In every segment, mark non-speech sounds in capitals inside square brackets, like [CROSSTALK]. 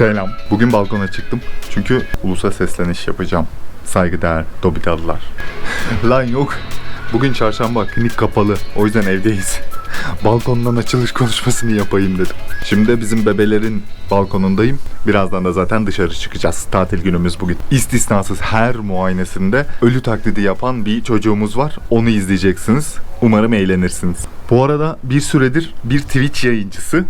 Selam. Bugün balkona çıktım. Çünkü ulusa sesleniş yapacağım. Saygıdeğer Dobitalılar. [LAUGHS] Lan yok. Bugün çarşamba klinik kapalı. O yüzden evdeyiz. [LAUGHS] Balkondan açılış konuşmasını yapayım dedim. Şimdi de bizim bebelerin balkonundayım. Birazdan da zaten dışarı çıkacağız. Tatil günümüz bugün. İstisnasız her muayenesinde ölü taklidi yapan bir çocuğumuz var. Onu izleyeceksiniz. Umarım eğlenirsiniz. Bu arada bir süredir bir Twitch yayıncısı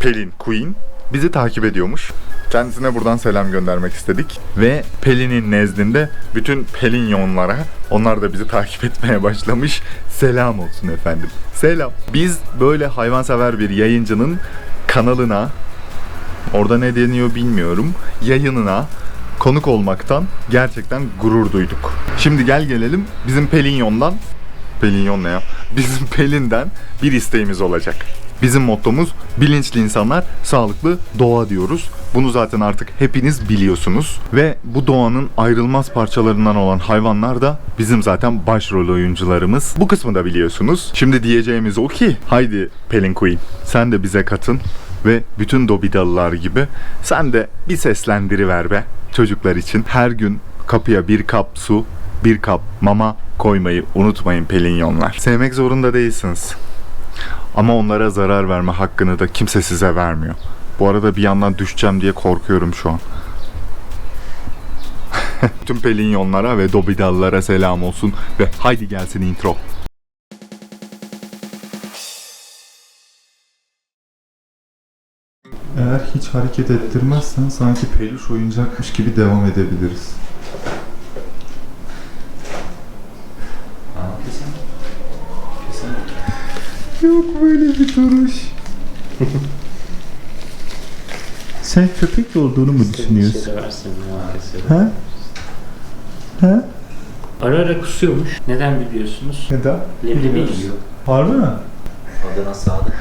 Pelin Queen bizi takip ediyormuş. Kendisine buradan selam göndermek istedik. Ve Pelin'in nezdinde bütün Pelinyonlara onlar da bizi takip etmeye başlamış. Selam olsun efendim. Selam. Biz böyle hayvansever bir yayıncının kanalına orada ne deniyor bilmiyorum. Yayınına konuk olmaktan gerçekten gurur duyduk. Şimdi gel gelelim bizim Pelinyon'dan Pelinyon ne ya? Bizim Pelin'den bir isteğimiz olacak. Bizim mottomuz bilinçli insanlar, sağlıklı doğa diyoruz. Bunu zaten artık hepiniz biliyorsunuz. Ve bu doğanın ayrılmaz parçalarından olan hayvanlar da bizim zaten başrol oyuncularımız. Bu kısmı da biliyorsunuz. Şimdi diyeceğimiz o ki, haydi Pelin Queen sen de bize katın ve bütün Dobidalılar gibi sen de bir seslendiriver be çocuklar için. Her gün kapıya bir kap su, bir kap mama koymayı unutmayın Pelinyonlar. Sevmek zorunda değilsiniz. Ama onlara zarar verme hakkını da kimse size vermiyor. Bu arada bir yandan düşeceğim diye korkuyorum şu an. [LAUGHS] Tüm Pelinyonlara ve Dobidallara selam olsun ve haydi gelsin intro. Eğer hiç hareket ettirmezsen sanki peluş oyuncakmış gibi devam edebiliriz. Aa, kesin. Kesin. Yok böyle bir duruş. Sen köpek olduğunu mu düşünüyorsun? Kesin. Ha? Ha? Ara ara kusuyormuş. Neden biliyorsunuz? Neden? Leblebi yiyor. Harbi mi? Adana Sadık.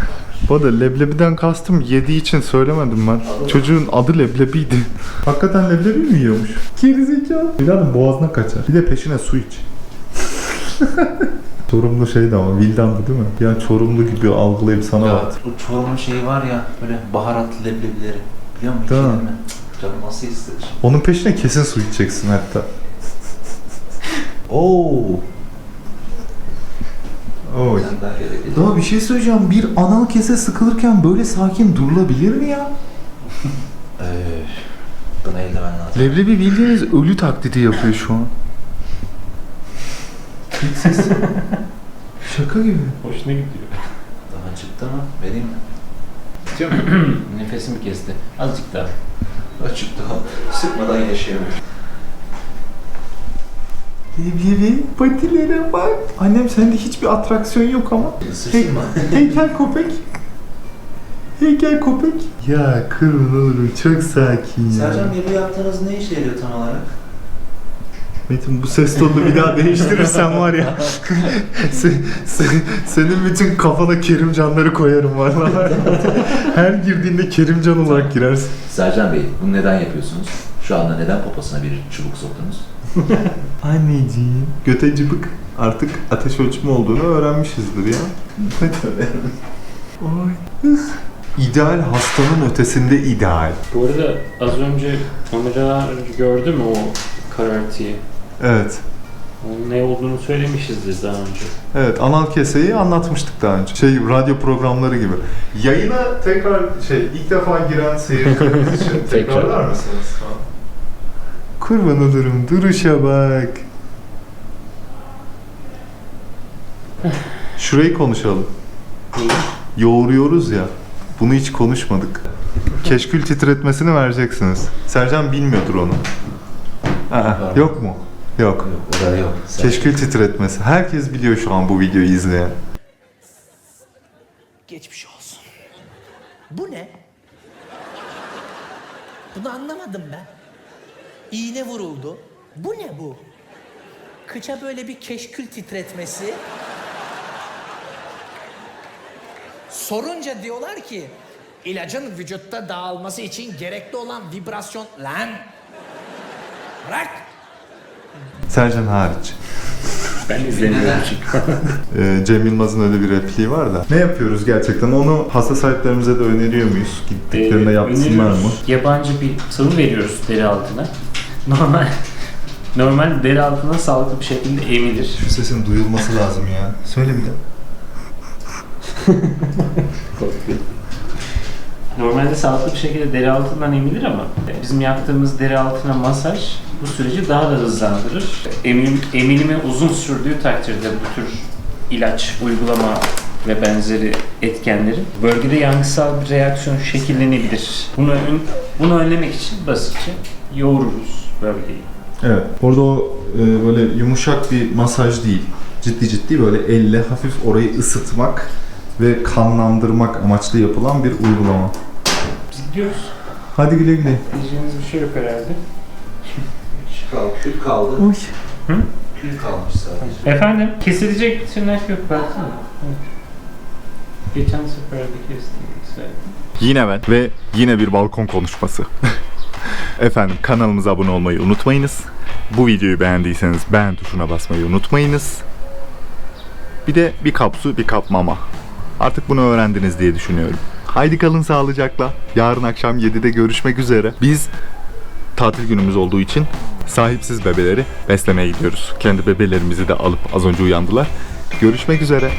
Bu arada leblebiden kastım yediği için söylemedim ben. Çocuğun adı leblebiydi. Hakikaten leblebi mi yiyormuş? Gerizekalı. Bilal'ın boğazına kaçar. Bir de peşine su iç. Çorumlu şeydi ama Vildan'dı değil mi? Ya Çorumlu gibi algılayıp sana Ya, bak. bu Çorum'un şeyi var ya böyle baharatlı leblebileri. Biliyor musun? Değil mi? Canım nasıl istedir? Onun peşine kesin su içeceksin hatta. [LAUGHS] Oo. Oy. Daha bir şey söyleyeceğim. Bir anal kese sıkılırken böyle sakin durulabilir mi ya? [LAUGHS] Ee, buna eldiven lazım. Leblebi bildiğiniz ölü taklidi yapıyor şu an. Ses. [LAUGHS] Şaka gibi. Hoşuna gidiyor. Daha çıktı mı? Vereyim mi? Bitiyor mu? [CLEARS THROAT] Nefesimi kesti. Azıcık daha. Açık daha. Sıkmadan yaşayamıyorum. Leblebi patilere bak. Annem sende hiçbir atraksiyon yok ama. Sıçtın mı? [LAUGHS] heykel köpek. Heykel köpek. Ya kırın olurum çok sakin ya. Sercan bu yaptığınız ne işe yarıyor tam olarak? Metin bu ses tonunu bir daha değiştirirsen var ya. [LAUGHS] se- se- senin bütün kafana Kerimcanları koyarım vallahi. Her girdiğinde Kerimcan olarak girersin. Sercan Bey bunu neden yapıyorsunuz? Şu anda neden poposuna bir çubuk soktunuz? [LAUGHS] Anneciğim. Göte cıbık. Artık ateş ölçümü olduğunu öğrenmişizdir ya. Oy. İdeal hastanın ötesinde ideal. Bu arada az önce kamera gördü mü o karartıyı? Evet. Onun ne olduğunu söylemişizdir daha önce. Evet, anal keseyi anlatmıştık daha önce. Şey, radyo programları gibi. Yayına tekrar şey, ilk defa giren seyircilerimiz [LAUGHS] için Tekrar. tekrarlar mısınız? Kurban olurum, duruşa bak. [SIGHS] Şurayı konuşalım. Yoğuruyoruz ya. Bunu hiç konuşmadık. Keşkül titretmesini vereceksiniz. Sercan bilmiyordur onu. Aa, yok mu? Yok. Yok o da yok. Sen- Keşkül titretmesi. Herkes biliyor şu an bu videoyu izleyen. Geçmiş olsun. Bu ne? Bunu anlamadım ben. İğne vuruldu. Bu ne bu? Kıça böyle bir keşkül titretmesi. Sorunca diyorlar ki ilacın vücutta dağılması için gerekli olan vibrasyon lan. Bırak. Sercan hariç. Ben izlemiyorum çünkü. Ee, Cem Yılmaz'ın öyle bir repliği var da. Ne yapıyoruz gerçekten? Onu hasta sahiplerimize de öneriyor muyuz? Gittiklerinde Ee, yapsınlar mı? öneriyoruz. Yabancı bir sıvı veriyoruz deri altına. Normal [LAUGHS] normal deri altına sağlıklı bir şekilde emilir. Şu sesin duyulması lazım ya. Söyle bir de. [LAUGHS] Normalde sağlıklı bir şekilde deri altından emilir ama bizim yaptığımız deri altına masaj bu süreci daha da hızlandırır. Emilim, emilimi uzun sürdüğü takdirde bu tür ilaç, uygulama ve benzeri etkenlerin bölgede yankısal bir reaksiyon şekillenebilir. Bunu, ön- bunu önlemek için basitçe yoğururuz bölgeyi. Evet. Orada o e, böyle yumuşak bir masaj değil. Ciddi ciddi böyle elle hafif orayı ısıtmak ve kanlandırmak amaçlı yapılan bir uygulama. Biz gidiyoruz. Hadi güle güle. Diyeceğiniz bir şey yok herhalde. Kaldı, kül kaldı. Oy. Kül kalmış sadece. Efendim? Kesilecek bir tırnak yok baksana. Geçen sefer de kestik. Yine ben ve yine bir balkon konuşması. [LAUGHS] Efendim kanalımıza abone olmayı unutmayınız. Bu videoyu beğendiyseniz beğen tuşuna basmayı unutmayınız. Bir de bir kap su, bir kap mama. Artık bunu öğrendiniz diye düşünüyorum. Haydi kalın sağlıcakla. Yarın akşam 7'de görüşmek üzere. Biz tatil günümüz olduğu için sahipsiz bebeleri beslemeye gidiyoruz. Kendi bebelerimizi de alıp az önce uyandılar. Görüşmek üzere.